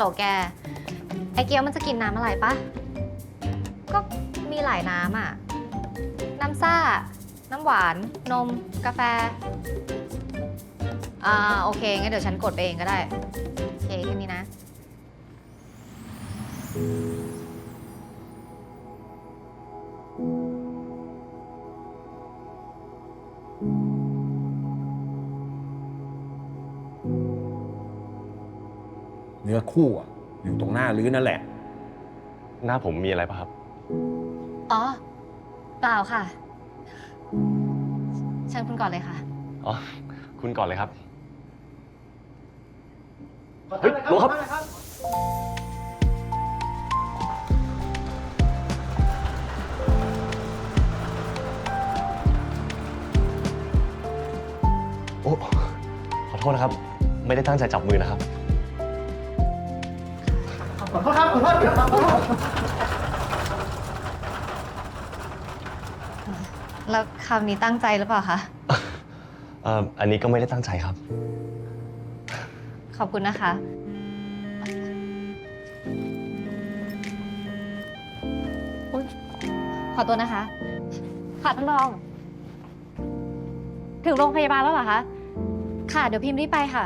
โหลแก ไอเกียวมันจะกินน้ำอะไรปะ ก็มีหลายน้ำอะน้ำซ่า น้ำหวาน นม กาแฟ อ่า โอเค งั้นเดี๋ยวฉันกดไปเองก็ได้ โอเค แค่นี้นะ เนื้อคู่อะอยู่ตรงหน้าลื้อนั่นแหละ หน้าผมมีอะไรป่ะครับ อ๋อ เปล่าค่ะ เชิญคุณก่อนเลยค่ะ อ๋อ คุณก่อนเลยครับ เฮ้ยหลวงครับ โอ้ ขอโทษนะครับ ไม่ได้ตั้งใจจับมือนะครับ แล้วคำนี้ตั้งใจหรือเปล่าคะ เอ่ออันนี้ก็ไม่ได้ตั้งใจครับ ขอบคุณนะคะ อุ๊ยขอตัวนะคะ ค่ะท่านรอง ถึงโรงพยาบาลแล้วเหรอคะ ค่ะ เดี๋ยวพิมพ์รีบไปค่ะ